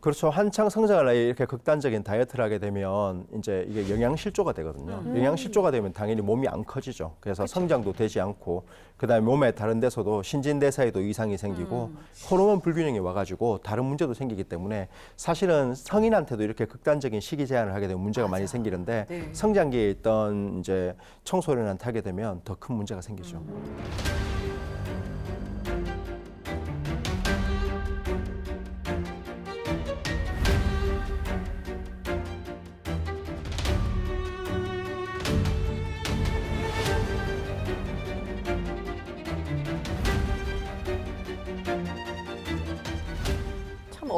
그렇죠. 한창 성장할 나이에 이렇게 극단적인 다이어트를 하게 되면 이제 이게 영양실조가 되거든요. 영양실조가 되면 당연히 몸이 안 커지죠. 그래서 성장도 되지 않고 그다음에 몸의 다른 데서도 신진대사에도 이상이 생기고 호르몬 불균형이 와가지고 다른 문제도 생기기 때문에 사실은 성인한테도 이렇게 극단적인 식이 제한을 하게 되면 문제가 많이 생기는데 네. 성장기에 있던 이제 청소년한테 하게 되면 더 큰 문제가 생기죠. 참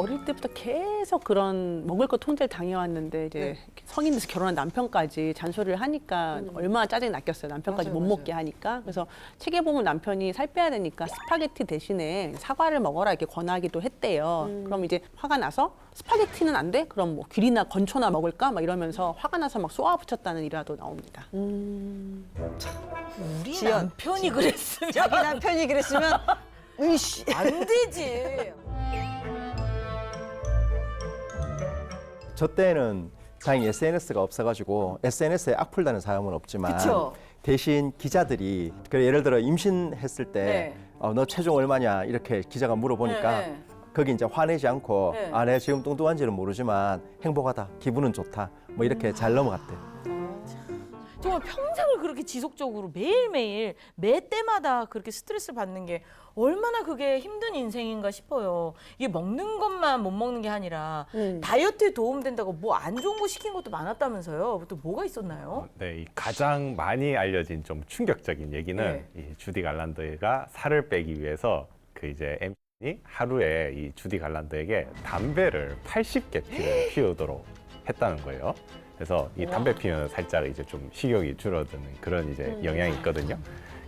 어릴 때부터 계속 그런 먹을 거 통제를 당해왔는데 이제 네. 성인 돼서 결혼한 남편까지 잔소리를 하니까 얼마나 짜증이 났겠어요. 남편까지 음. 맞아요, 못 맞아요. 먹게 하니까. 그래서 책에 보면 남편이 살 빼야 되니까 스파게티 대신에 사과를 먹어라 이렇게 권하기도 했대요. 음. 그럼 이제 화가 나서 스파게티는 안 돼? 그럼 뭐 귤이나 건초나 먹을까? 막 이러면서 화가 나서 막 쏘아붙였다는 일화도 나옵니다. 우리 지연, 남편이 그랬으면 자기 남편이 그랬으면 으이씨. 안 되지. 저 때는 다행히 SNS가 없어가지고 SNS에 악플다는 사람은 없지만 그쵸. 대신 기자들이 그래 예를 들어 임신했을 때 네. 어, 너 체중 얼마냐 이렇게 기자가 물어보니까 네, 네. 거기 이제 화내지 않고 네. 아 내가 지금 뚱뚱한지는 모르지만 행복하다 기분은 좋다 뭐 이렇게 잘 넘어갔대. 정말 평생을 그렇게 지속적으로 매일매일 매 때마다 그렇게 스트레스를 받는 게 얼마나 그게 힘든 인생인가 싶어요. 이게 먹는 것만 못 먹는 게 아니라 다이어트에 도움된다고 뭐 안 좋은 거 시킨 것도 많았다면서요. 또 뭐가 있었나요? 네, 이 가장 많이 알려진 좀 충격적인 얘기는 이 주디 갈란드가 살을 빼기 위해서 그 이제 MC이 하루에 이 주디 갈란드에게 담배를 80개 피우도록 했다는 거예요. 그래서 이 담배 피우면 살짝 이제 좀 식욕이 줄어드는 그런 이제 영향이 있거든요.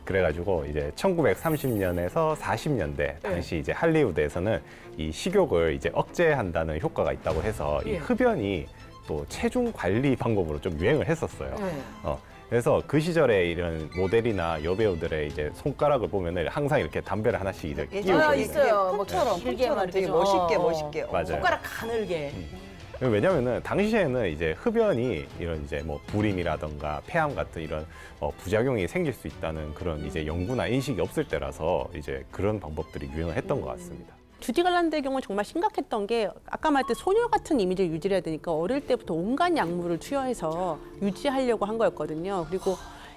그래가지고 이제 1930년에서 40년대 당시 이제 할리우드에서는 이 식욕을 이제 억제한다는 효과가 있다고 해서 이 예. 흡연이 또 체중 관리 방법으로 좀 유행을 했었어요. 네. 어, 그래서 그 시절에 이런 모델이나 여배우들의 이제 손가락을 보면은 항상 이렇게 담배를 하나씩 이렇게 끼우고 아, 있는 있어요. 뭐 폼처럼, 길게 폼처럼 막 되게 이렇게 멋있게, 어, 어. 멋있게. 맞아요. 손가락 가늘게. 왜냐면은 당시에는 이제 흡연이 이런 이제 뭐 불임이라던가 폐암 같은 이런 어, 부작용이 생길 수 있다는 그런 이제 연구나 인식이 없을 때라서 이제 그런 방법들이 유행을 했던 것 같습니다. 주디 갈란드의 경우는 정말 심각했던 게 아까 말했듯 소녀 같은 이미지를 유지해야 되니까 어릴 때부터 온갖 약물을 투여해서 유지하려고 한 거였거든요. 그리고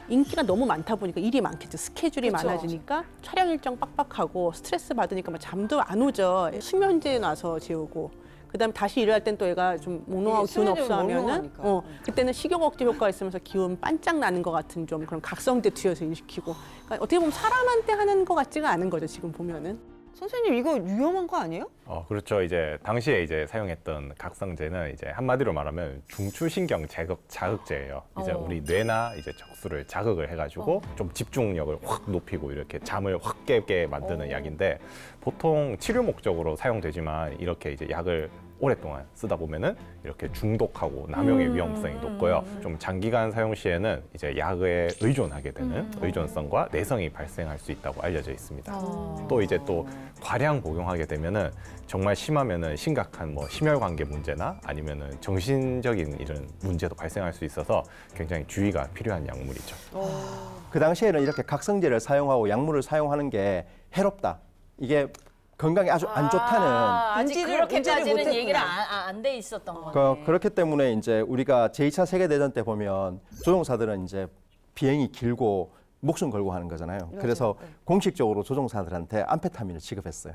인기가 너무 많다 보니까 일이 많겠죠. 스케줄이 그쵸. 많아지니까 촬영 일정 빡빡하고 스트레스 받으니까 막 잠도 안 오죠. 수면제 놔서 재우고. 그다음에 다시 일을 할땐 또 얘가 좀 몽롱하고 기운 없어 하면은. 어 그때는 식욕 억제 효과가 있으면서 기운 반짝 나는 것 같은 좀 그런 각성제 투여해서 일시키고 그러니까 어떻게 보면 사람한테 하는 것 같지가 않은 거죠 지금 보면은 선생님 이거 위험한 거 아니에요? 어, 그렇죠. 이제 당시에 이제 사용했던 각성제는 이제 한마디로 말하면 중추신경 자극, 자극제예요. 이제 어. 우리 뇌나 이제 적수를 자극을 해가지고 좀 집중력을 확 높이고 이렇게 잠을 확 깨게 만드는 약인데 보통 치료 목적으로 사용되지만 이렇게 이제 약을 오랫동안 쓰다 보면은 이렇게 중독하고 남용의 위험성이 높고요. 좀 장기간 사용 시에는 이제 약에 의존하게 되는 의존성과 내성이 발생할 수 있다고 알려져 있습니다. 또 이제 또 과량 복용하게 되면은 정말 심하면은 심각한 뭐 심혈관계 문제나 아니면은 정신적인 이런 문제도 발생할 수 있어서 굉장히 주의가 필요한 약물이죠. 그 당시에는 이렇게 각성제를 사용하고 약물을 사용하는 게 해롭다. 이게 건강에 아주 안 좋다는 아, 인지를- 그렇게까지는 못했구나. 얘기를 안 돼 있었던 거네. 그, 그렇기 때문에 이제 우리가 제2차 세계대전 때 보면 조종사들은 이제 비행이 길고 목숨 걸고 하는 거잖아요. 그래서 공식적으로 조종사들한테 암페타민을 지급했어요.